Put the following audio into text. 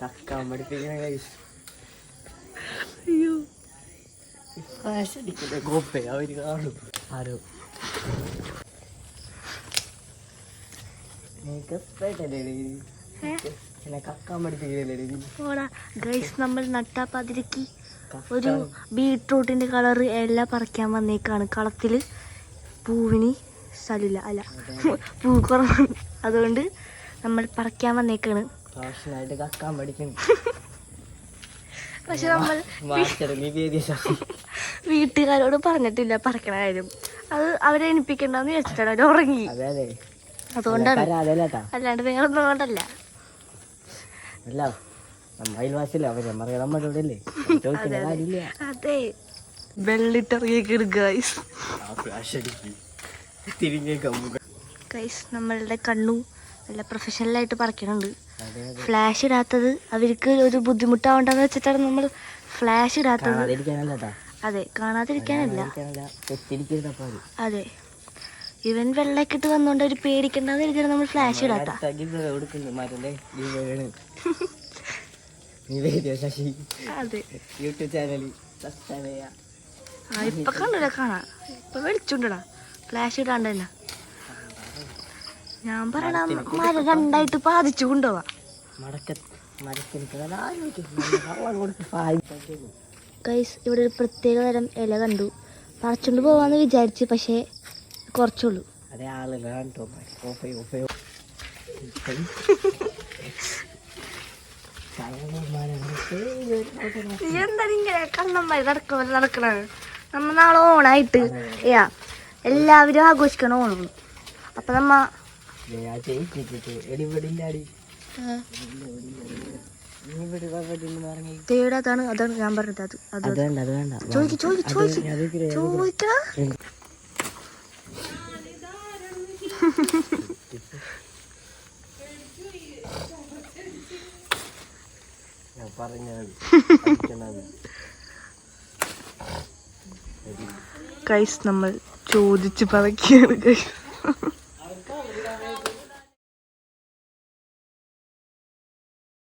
കക്കാൻ പഠിപ്പിക്കണ കൈസ് അയ്യോ. ഫ്ലാഷ് അവർ കാണും. ആരോ? ഗൈസ് നമ്മൾ നട്ടാപ്പാതിരക്ക് ഒരു ബീട്രൂട്ടിന്റെ കളർ എല്ലാം പറിക്കാൻ വന്നേക്കാണ്. കളത്തിൽ പൂവിന് സ്ഥലമില്ല. അല്ല പൂ കുറവാണ് അതുകൊണ്ട് നമ്മൾ പറിക്കാൻ വന്നേക്കാണ്. കക്കാൻ പക്ഷെ നമ്മൾ വീട്ടുകാരോട് പറഞ്ഞിട്ടില്ല പറക്കണ കാര്യം. അത് അവരെ എണിപ്പിക്കണ്ടെന്ന് വെച്ചിട്ടാണ് അവർ ഉറങ്ങി. അതെ അതെ. അതുകൊണ്ടാണ്. അല്ലാണ്ട് കൊണ്ടല്ല അവർ അതെ ഗൈസ് അടിക്ക് തിരിഞ്ഞേക്കാം ഗൈസ് നമ്മളുടെ കണ്ണു നല്ല പ്രൊഫഷണലായിട്ട് പറക്കണുണ്ട്. ഫ്ലാഷ് ഇടാത്തത് അവർക്ക് ഒരു ബുദ്ധിമുട്ടാവണ്ടെന്ന് വെച്ചിട്ടാണ് നമ്മൾ ഫ്ലാഷ് ഇടാത്തത്. അതെ കാണാതിരിക്കാനല്ല. അത്. ഇവൻ വെള്ളമൊക്കെ ഇട്ട് വന്നോണ്ട് ഒരു പേടിക്കണ്ടെന്ന് എഴുതിയാണ് നമ്മൾ ഫ്ലാഷ് ഇടാത്ത. ഇപ്പൊ കണ്ടില്ല കാണാ. ഇപ്പൊ വെളിച്ചുണ്ടടാ. ഫ്ലാഷ് ഇടാണ്ട് തന്നെ ഞാൻ പറയണ മരം രണ്ടായിട്ട് പാതിച്ചു കൊണ്ടുപോവാ ഗൈസ് ഇവിടെ ഒരു പ്രത്യേക തരം ഇല കണ്ടു. പറിച്ചുകൊണ്ട് പോവാന്ന് വിചാരിച്ച് പക്ഷേ കുറച്ചുള്ളൂ. ഇങ്ങനെ കണ്ണന്മാര് നടക്കണ നടക്കണത്? നമ്മ നാളെ ഓണായിട്ട്. എല്ലാവരും ആഘോഷിക്കണം ഓണം. അപ്പൊ നമ്മ ഞാൻ ചെയ്യിച്ചിട്ട് എടിപെടില്ലാടി നീ ഇവിടെ ഇവിടെ ഇറങ്ങി തേടാ അതാണ് ഞാൻ പറഞ്ഞത്. അത് അത്. വേണ്ട അത് വേണ്ട ചോദിക്ക് ചോദിക്ക് ചോദിക്ക്. പഠിക്കണത്. കൈസ് നമ്മൾ ചോദിച്ച് പറക്കുകയാണ് കൈസ് Oh, udah.